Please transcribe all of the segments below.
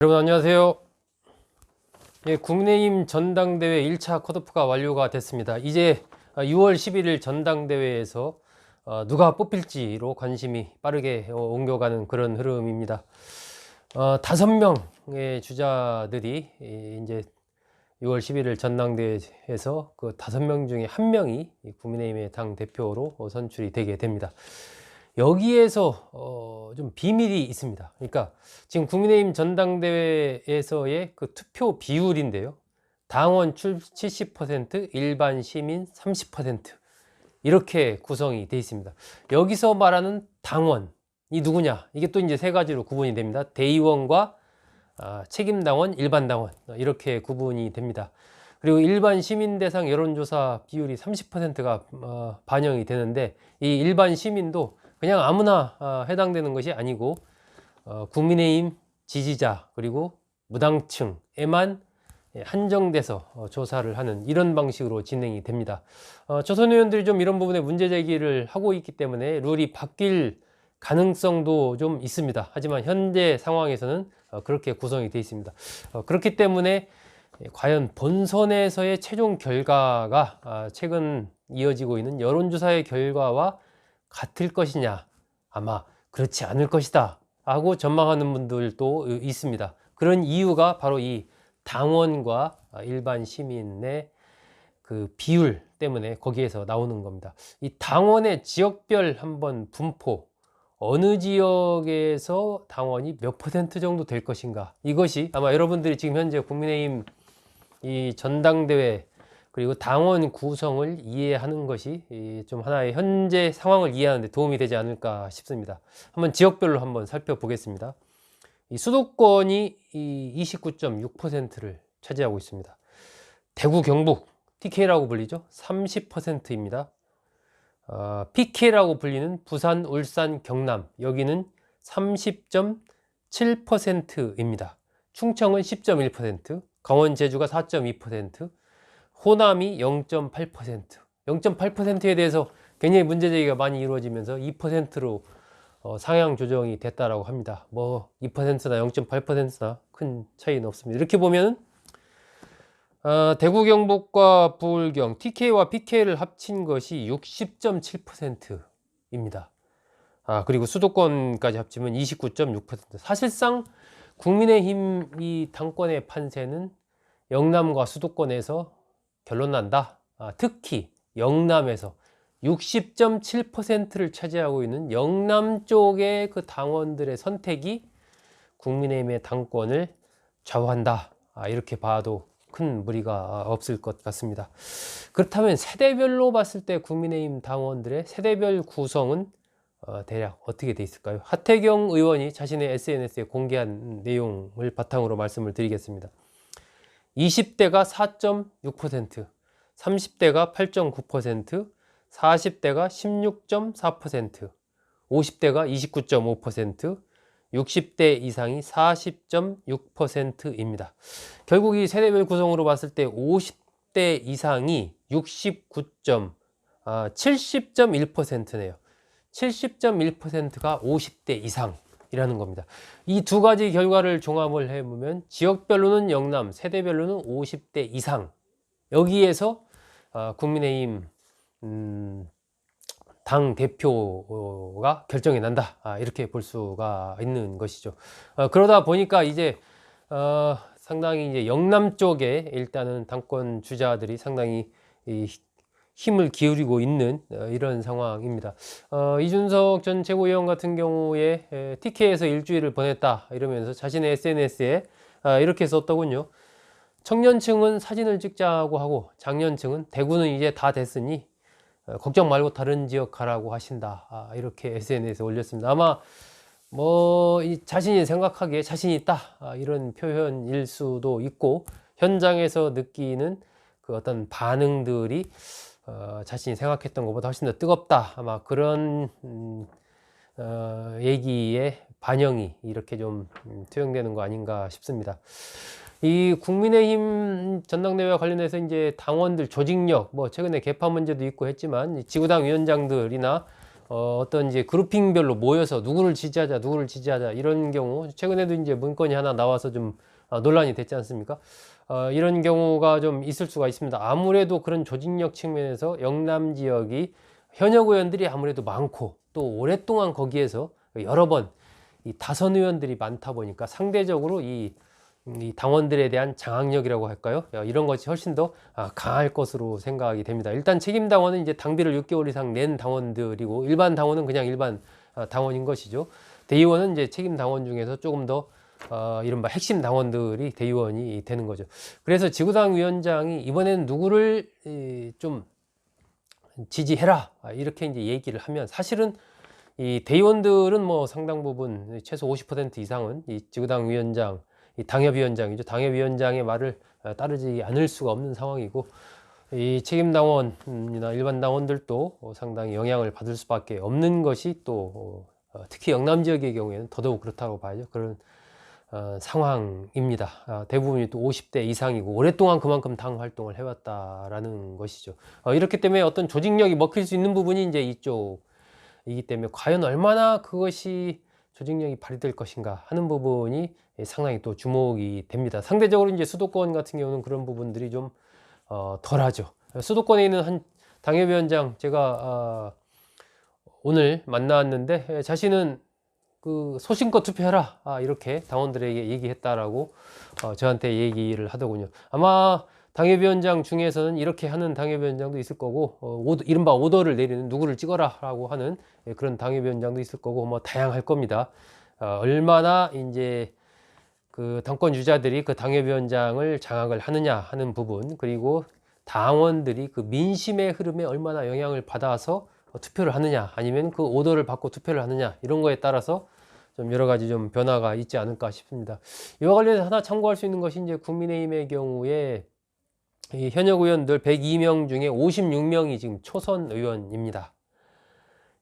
여러분 안녕하세요. 예, 국민의힘 전당대회 1차 컷오프가 완료가 됐습니다. 이제 6월 11일 전당대회에서 어, 누가 뽑힐지로 관심이 빠르게 어, 옮겨가는 그런 흐름입니다. 어, 다섯 명의 주자들이 이, 이제 6월 11일 전당대회에서 그 다섯 명 중에 한 명이 이 국민의힘의 당 대표로 어, 선출이 되게 됩니다. 여기에서 어, 좀 비밀이 있습니다. 그러니까 지금 국민의힘 전당대회에서의 그 투표 비율인데요. 당원 출 70%, 일반 시민 30% 이렇게 구성이 되어 있습니다. 여기서 말하는 당원이 누구냐? 이게 또 이제 세 가지로 구분이 됩니다. 대의원과 아, 책임당원, 일반당원 이렇게 구분이 됩니다. 그리고 일반 시민 대상 여론조사 비율이 30%가 어, 반영이 되는데 이 일반 시민도 그냥 아무나 어, 해당되는 것이 아니고 어, 국민의힘 지지자 그리고 무당층에만 예, 한정돼서 어, 조사를 하는 이런 방식으로 진행이 됩니다. 어, 조선 의원들이 좀 이런 부분에 문제 제기를 하고 있기 때문에 룰이 바뀔 가능성도 좀 있습니다. 하지만 현재 상황에서는 어, 그렇게 구성이 되어 있습니다. 어, 그렇기 때문에 예, 과연 본선에서의 최종 결과가 아, 최근 이어지고 있는 여론조사의 결과와 같을 것이냐 아마 그렇지 않을 것이다 하고 전망하는 분들도 있습니다. 그런 이유가 바로 이 당원과 일반 시민의 그 비율 때문에 거기에서 나오는 겁니다. 이 당원의 지역별 한번 분포 어느 지역에서 당원이 몇 퍼센트 정도 될 것인가 이것이 아마 여러분들이 지금 현재 국민의힘 이 전당대회 그리고 당원 구성을 이해하는 것이 이좀 하나의 현재 상황을 이해하는 데 도움이 되지 않을까 싶습니다. 한번 지역별로 한번 살펴보겠습니다. 이 수도권이 이 29.6%를 차지하고 있습니다. 대구 경북 TK라고 불리죠. 30%입니다. 어, PK라고 불리는 부산, 울산, 경남 여기는 30.7%입니다. 충청은 10.1%, 강원, 제주가 4.2%, 호남이 0.8%. 0.8%에 대해서 굉장히 문제 제기가 많이 이루어지면서 2%로 어, 상향 조정이 됐다라고 합니다. 뭐 2%나 0.8%나 큰 차이는 없습니다. 이렇게 보면 어, 대구 경북과 부울경 TK와 PK를 합친 것이 60.7%입니다. 아, 그리고 수도권까지 합치면 29.6%. 사실상 국민의힘 이 당권의 판세는 영남과 수도권에서 결론 난다. 아, 특히 영남에서 60.7%를 차지하고 있는 영남 쪽의 그 당원들의 선택이 국민의힘의 당권을 좌우한다. 아, 이렇게 봐도 큰 무리가 없을 것 같습니다. 그렇다면 세대별로 봤을 때 국민의힘 당원들의 세대별 구성은 어, 대략 어떻게 돼 있을까요? 하태경 의원이 자신의 SNS에 공개한 내용을 바탕으로 말씀을 드리겠습니다. 20대가 4.6%, 30대가 8.9%, 40대가 16.4%, 50대가 29.5%, 60대 이상이 40.6%입니다. 결국 이 세대별 구성으로 봤을 때 50대 이상이 69. 아, 70.1%네요. 70.1%가 50대 이상 이라는 겁니다. 이 두 가지 결과를 종합을 해보면 지역별로는 영남, 세대별로는 50대 이상. 여기에서 어, 국민의힘 음, 당 대표가 결정이 난다 아, 이렇게 볼 수가 있는 것이죠. 어, 그러다 보니까 이제 어, 상당히 이제 영남 쪽에 일단은 당권 주자들이 상당히 이 힘을 기울이고 있는 어, 이런 상황입니다. 어, 이준석 전 최고위원 같은 경우에 에, TK에서 일주일을 보냈다 이러면서 자신의 SNS에 아, 이렇게 썼더군요. 청년층은 사진을 찍자고 하고 장년층은 대구는 이제 다 됐으니 어, 걱정 말고 다른 지역 가라고 하신다. 아, 이렇게 SNS에 올렸습니다. 아마 뭐 자신이 생각하기에 자신 있다 아, 이런 표현일 수도 있고 현장에서 느끼는 그 어떤 반응들이 어, 자신이 생각했던 것보다 훨씬 더 뜨겁다 아마 그런 음, 어, 얘기의 반영이 이렇게 좀 음, 투영되는 거 아닌가 싶습니다. 이 국민의힘 전당대회와 관련해서 이제 당원들 조직력, 뭐 최근에 개파 문제도 있고 했지만 지구당 위원장들이나 어, 어떤 이제 그룹핑별로 모여서 누구를 지지하자, 누구를 지지하자 이런 경우 최근에도 이제 문건이 하나 나와서 좀 아, 논란이 됐지 않습니까? 어, 이런 경우가 좀 있을 수가 있습니다. 아무래도 그런 조직력 측면에서 영남 지역이 현역 의원들이 아무래도 많고 또 오랫동안 거기에서 여러 번 이 다선 의원들이 많다 보니까 상대적으로 이, 이 당원들에 대한 장악력이라고 할까요? 어, 이런 것이 훨씬 더 아, 강할 것으로 생각이 됩니다. 일단 책임 당원은 이제 당비를 6개월 이상 낸 당원들이고 일반 당원은 그냥 일반 아, 당원인 것이죠. 대의원은 이제 책임 당원 중에서 조금 더 어, 이른바 핵심 당원들이 대의원이 되는 거죠. 그래서 지구당 위원장이 이번에는 누구를 이, 좀 지지해라 아, 이렇게 이제 얘기를 하면 사실은 이 대의원들은 뭐 상당 부분 최소 50% 이상은 이 지구당 위원장, 이 당협위원장이죠. 당협위원장의 말을 어, 따르지 않을 수가 없는 상황이고 이 책임 당원이나 일반 당원들도 어, 상당히 영향을 받을 수밖에 없는 것이 또 어, 특히 영남 지역의 경우에는 더더욱 그렇다고 봐야죠. 그런 어, 상황입니다. 아, 대부분이 또 50대 이상이고 오랫동안 그만큼 당 활동을 해왔다라는 것이죠. 어, 이렇기 때문에 어떤 조직력이 먹힐 수 있는 부분이 이제 이쪽이기 때문에 과연 얼마나 그것이 조직력이 발휘될 것인가 하는 부분이 상당히 또 주목이 됩니다. 상대적으로 이제 수도권 같은 경우는 그런 부분들이 좀 어, 덜하죠. 수도권에 있는 한 당협위원장 제가 아, 오늘 만났는데 자신은 그 소신껏 투표해라 아, 이렇게 당원들에게 얘기했다라고 어, 저한테 얘기를 하더군요. 아마 당협위원장 중에서는 이렇게 하는 당협위원장도 있을 거고 어, 오더, 이른바 오더를 내리는 누구를 찍어라라고 하는 예, 그런 당협위원장도 있을 거고 뭐 다양할 겁니다. 어, 얼마나 이제 그 당권 유자들이 그 당협위원장을 장악을 하느냐 하는 부분 그리고 당원들이 그 민심의 흐름에 얼마나 영향을 받아서 어, 투표를 하느냐 아니면 그 오더를 받고 투표를 하느냐 이런 거에 따라서 좀 여러 가지 좀 변화가 있지 않을까 싶습니다. 이와 관련해서 하나 참고할 수 있는 것이 이제 국민의힘의 경우에 이 현역 의원들 102명 중에 56명이 지금 초선 의원입니다.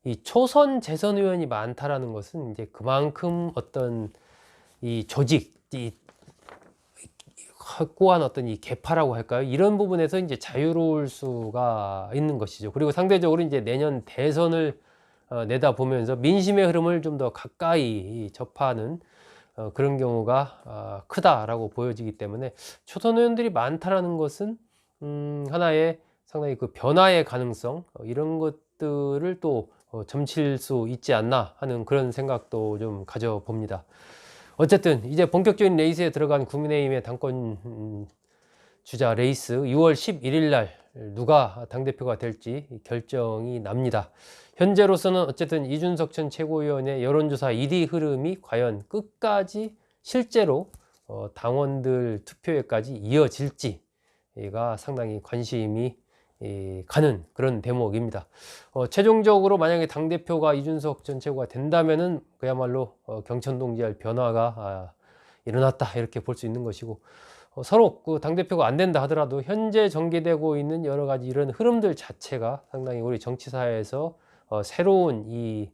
이 초선 재선 의원이 많다라는 것은 이제 그만큼 어떤 이 조직, 이 확고한 어떤 이 개파라고 할까요? 이런 부분에서 이제 자유로울 수가 있는 것이죠. 그리고 상대적으로 이제 내년 대선을 어, 내다보면서 민심의 흐름을 좀 더 가까이 접하는 어, 그런 경우가 어, 크다라고 보여지기 때문에 초선 의원들이 많다라는 것은 음, 하나의 상당히 그 변화의 가능성 어, 이런 것들을 또 어, 점칠 수 있지 않나 하는 그런 생각도 좀 가져봅니다. 어쨌든 이제 본격적인 레이스에 들어간 국민의힘의 당권 음, 주자 레이스 6월 11일 날 누가 당대표가 될지 결정이 납니다. 현재로서는 어쨌든 이준석 전 최고위원의 여론조사 1위 흐름이 과연 끝까지 실제로 어, 당원들 투표에까지 이어질지가 상당히 관심이 이, 가는 그런 대목입니다. 어, 최종적으로 만약에 당대표가 이준석 전 최고가 된다면은 그야말로 어, 경천동지할 변화가 아, 일어났다 이렇게 볼 수 있는 것이고 어, 서로 그 당대표가 안 된다 하더라도 현재 전개되고 있는 여러 가지 이런 흐름들 자체가 상당히 우리 정치사에서 어, 새로운 이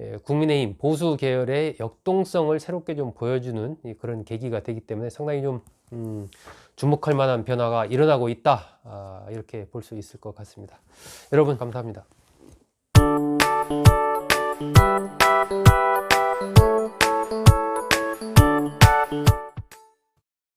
예, 국민의힘 보수 계열의 역동성을 새롭게 좀 보여주는 이 그런 계기가 되기 때문에 상당히 좀 음, 주목할 만한 변화가 일어나고 있다 아, 이렇게 볼 수 있을 것 같습니다. 여러분 감사합니다.